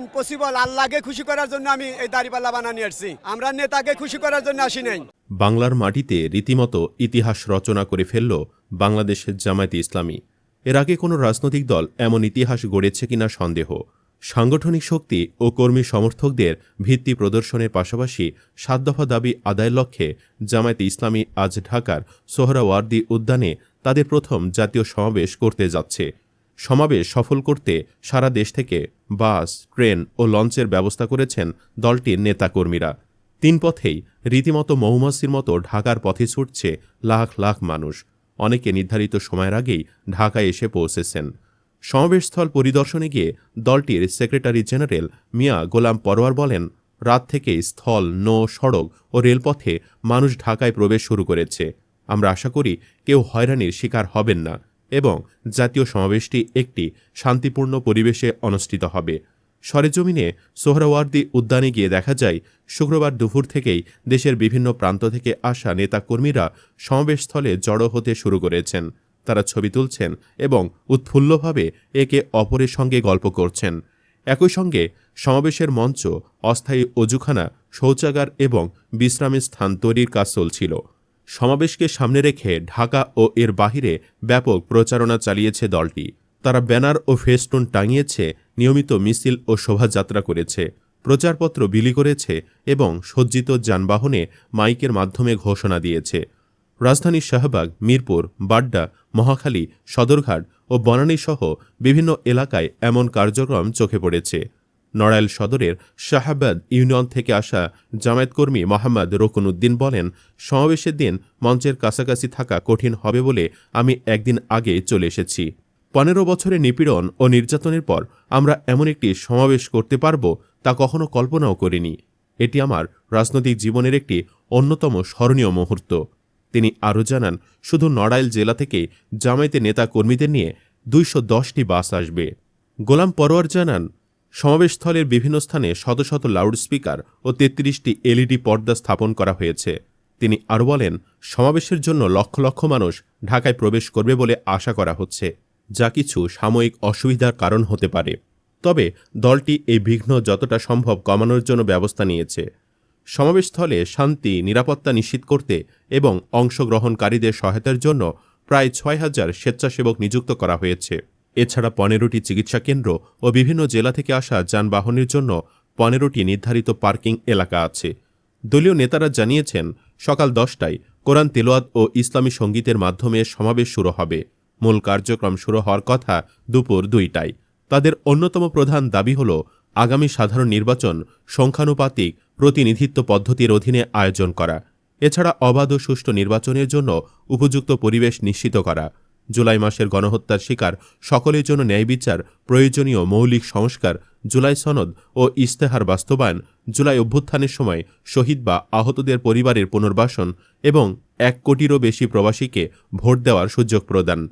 Impossible আল্লাহকে খুশি করার জন্য আমি এই দাড়িপাল্লা বানানি আসছি আমরা নেতাকে খুশি করার জন্য আসি নাই। বাংলার মাটিতে রীতিমতো ইতিহাস রচনা করে ফেলল বাংলাদেশের জামায়াতে ইসলামী। এর আগে কোনো রাজনৈতিক দল এমন ইতিহাস গড়েছে কিনা সন্দেহ। সাংগঠনিক শক্তি ও কর্মী সমর্থকদের ভিত্তি প্রদর্শনের পাশাপাশি সাত দফা দাবি আদায়ের লক্ষ্যে জামায়াতে ইসলামী আজ ঢাকার সোহরাওয়ার্দী উদ্যানে তাদের প্রথম জাতীয় সমাবেশ করতে যাচ্ছে। সমাবেশ সফল করতে সারা দেশ থেকে বাস, ট্রেন ও লঞ্চের ব্যবস্থা করেছেন দলটির নেতাকর্মীরা। তিন পথেই রীতিমতো মৌমাছির মতো ঢাকার পথে ছুটছে লাখ লাখ মানুষ। অনেকে নির্ধারিত সময়ের আগেই ঢাকায় এসে পৌঁছেছেন। সমাবেশস্থল পরিদর্শনে গিয়ে দলটির সেক্রেটারি জেনারেল মিয়া গোলাম পরোয়ার বলেন, রাত থেকেই স্থল, নৌ, সড়ক ও রেলপথে মানুষ ঢাকায় প্রবেশ শুরু করেছে। আমরা আশা করি কেউ হয়রানির শিকার হবেন না। এবং জাতীয় সমাবেশটি একটি শান্তিপূর্ণ পরিবেশে অনুষ্ঠিত হবে। সরেজমিনে সোহরাওয়ার্দী উদ্যানে গিয়ে দেখা যায়, শুক্রবার দুপুর থেকেই দেশের বিভিন্ন প্রান্ত থেকে আসা নেতাকর্মীরা সমাবেশস্থলে জড়ো হতে শুরু করেছেন। তারা ছবি তুলছেন এবং উৎফুল্লভাবে একে অপরের সঙ্গে গল্প করছেন। একই সঙ্গে সমাবেশের মঞ্চ, অস্থায়ী অজুখানা, শৌচাগার এবং বিশ্রামের স্থান তৈরির কাজ চলছিল। সমাবেশকে সামনে রেখে ঢাকা ও এর বাহিরে ব্যাপক প্রচারণা চালিয়েছে দলটি। তারা ব্যানার ও ফেস্টুন টাঙিয়েছে, নিয়মিত মিছিল ও শোভাযাত্রা করেছে, প্রচারপত্র বিলি করেছে এবং সজ্জিত যানবাহনে মাইকের মাধ্যমে ঘোষণা দিয়েছে। রাজধানীর শাহবাগ, মিরপুর, বাড্ডা, মহাখালী, সদরঘাট ও বনানীসহ বিভিন্ন এলাকায় এমন কার্যক্রম চোখে পড়েছে। নড়াইল সদরের শাহাবাদ ইউনিয়ন থেকে আসা জামায়াতকর্মী মোহাম্মদ রকুনউদ্দিন বলেন, সমাবেশের দিন মঞ্চের কাছাকাছি থাকা কঠিন হবে বলে আমি একদিন আগে চলে এসেছি। পনেরো বছরের নিপীড়ন ও নির্যাতনের পর আমরা এমন একটি সমাবেশ করতে পারব তা কখনো কল্পনাও করিনি। এটি আমার রাজনৈতিক জীবনের একটি অন্যতম স্মরণীয় মুহূর্ত। তিনি আরও জানান, শুধু নড়াইল জেলা থেকে জামায়াতে নেতা কর্মীদের নিয়ে দুইশো দশটি বাস আসবে। গোলাম পরোয়ার জানান সমাবেশস্থলের বিভিন্ন স্থানে শত শত লাউডস্পিকার ও তেত্রিশটি এলইডি পর্দা স্থাপন করা হয়েছে। তিনি আরও বলেন, সমাবেশের জন্য লক্ষ লক্ষ মানুষ ঢাকায় প্রবেশ করবে বলে আশা করা হচ্ছে, যা কিছু সাময়িক অসুবিধার কারণ হতে পারে। তবে দলটি এই বিঘ্ন যতটা সম্ভব কমানোর জন্য ব্যবস্থা নিয়েছে। সমাবেশস্থলে শান্তি, নিরাপত্তা নিশ্চিত করতে এবং অংশগ্রহণকারীদের সহায়তার জন্য প্রায় ছয় হাজার স্বেচ্ছাসেবক নিযুক্ত করা হয়েছে। এছাড়া পনেরোটি চিকিৎসা কেন্দ্র ও বিভিন্ন জেলা থেকে আসা যানবাহনের জন্য পনেরোটি নির্ধারিত পার্কিং এলাকা আছে। দলীয় নেতারা জানিয়েছেন, সকাল দশটায় কোরআন তেলোয়াত ও ইসলামী সঙ্গীতের মাধ্যমে সমাবেশ শুরু হবে। মূল কার্যক্রম শুরু হওয়ার কথা দুপুর দুইটায়। তাদের অন্যতম প্রধান দাবি হল, আগামী সাধারণ নির্বাচন সংখ্যানুপাতিক প্রতিনিধিত্ব পদ্ধতির অধীনে আয়োজন করা। এছাড়া অবাধ ও সুষ্ঠু নির্বাচনের জন্য উপযুক্ত পরিবেশ নিশ্চিত করা। জুলাই মাসের গণহত্যার শিকার, সকলের জন্য ন্যায় বিচার, প্রয়োজনীয় মৌলিক সংস্কার, জুলাই সনদ ও ইস্তেহার বাস্তবায়ন, জুলাই অভ্যুত্থানের সময় শহীদ বা আহতদের পরিবারের পুনর্বাসন এবং এক কোটিরও বেশি প্রবাসীকে ভোট দেওয়ার সুযোগ প্রদান।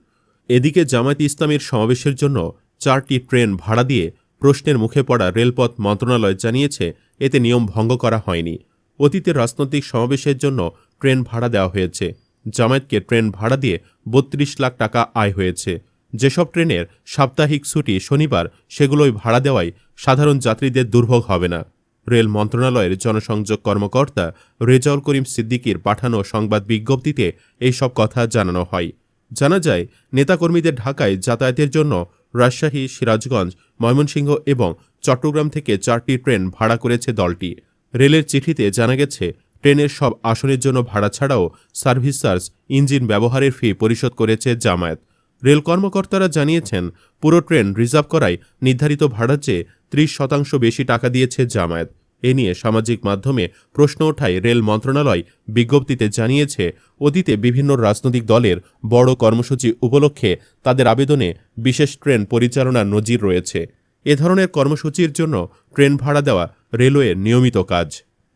এদিকে জামায়াত ইসলামীর সমাবেশের জন্য চারটি ট্রেন ভাড়া দিয়ে প্রশ্নের মুখে পড়া রেলপথ মন্ত্রণালয় জানিয়েছে, এতে নিয়ম ভঙ্গ করা হয়নি। অতীতের রাজনৈতিক সমাবেশের জন্য ট্রেন ভাড়া দেওয়া হয়েছে। জামায়াতকে ট্রেন ভাড়া দিয়ে বত্রিশ লাখ টাকা আয় হয়েছে। যেসব ট্রেনের সাপ্তাহিক ছুটি শনিবার, সেগুলোই ভাড়া দেওয়ায় সাধারণ যাত্রীদের দুর্ভোগ হবে না। রেল মন্ত্রণালয়ের জনসংযোগ কর্মকর্তা রেজাউল করিম সিদ্দিকির পাঠানো সংবাদ বিজ্ঞপ্তিতে এইসব কথা জানানো হয়। জানা যায়, নেতাকর্মীদের ঢাকায় যাতায়াতের জন্য রাজশাহী, সিরাজগঞ্জ, ময়মনসিংহ এবং চট্টগ্রাম থেকে চারটি ট্রেন ভাড়া করেছে দলটি। রেলের চিঠিতে জানা গেছে ট্রেনের সব আসনের জন্য ভাড়া ছাড়াও সার্ভিস চার্জ ইঞ্জিন ব্যবহারের ফি পরিশোধ করেছে জামায়াত। রেল কর্মকর্তারা জানিয়েছেন, পুরো ট্রেন রিজার্ভ করায় নির্ধারিত ভাড়ার চেয়ে ত্রিশ শতাংশ বেশি টাকা দিয়েছে জামায়াত। এ নিয়ে সামাজিক মাধ্যমে প্রশ্ন ওঠায় রেল মন্ত্রণালয় বিজ্ঞপ্তিতে জানিয়েছে, অতীতে বিভিন্ন রাজনৈতিক দলের বড় কর্মসূচি উপলক্ষে তাদের আবেদনে বিশেষ ট্রেন পরিচালনার নজির রয়েছে। এ ধরনের কর্মসূচির জন্য ট্রেন ভাড়া দেওয়া রেলওয়ের নিয়মিত কাজ।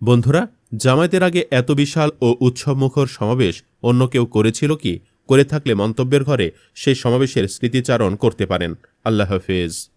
বন্ধুরা জামায়াতের আগে এত বিশাল ও উৎসবমুখর সমাবেশ অন্য কেউ করেছিল কি? করে থাকলে মন্তব্যের ঘরে সেই সমাবেশের স্মৃতিচারণ করতে পারেন। আল্লাহ হাফেজ।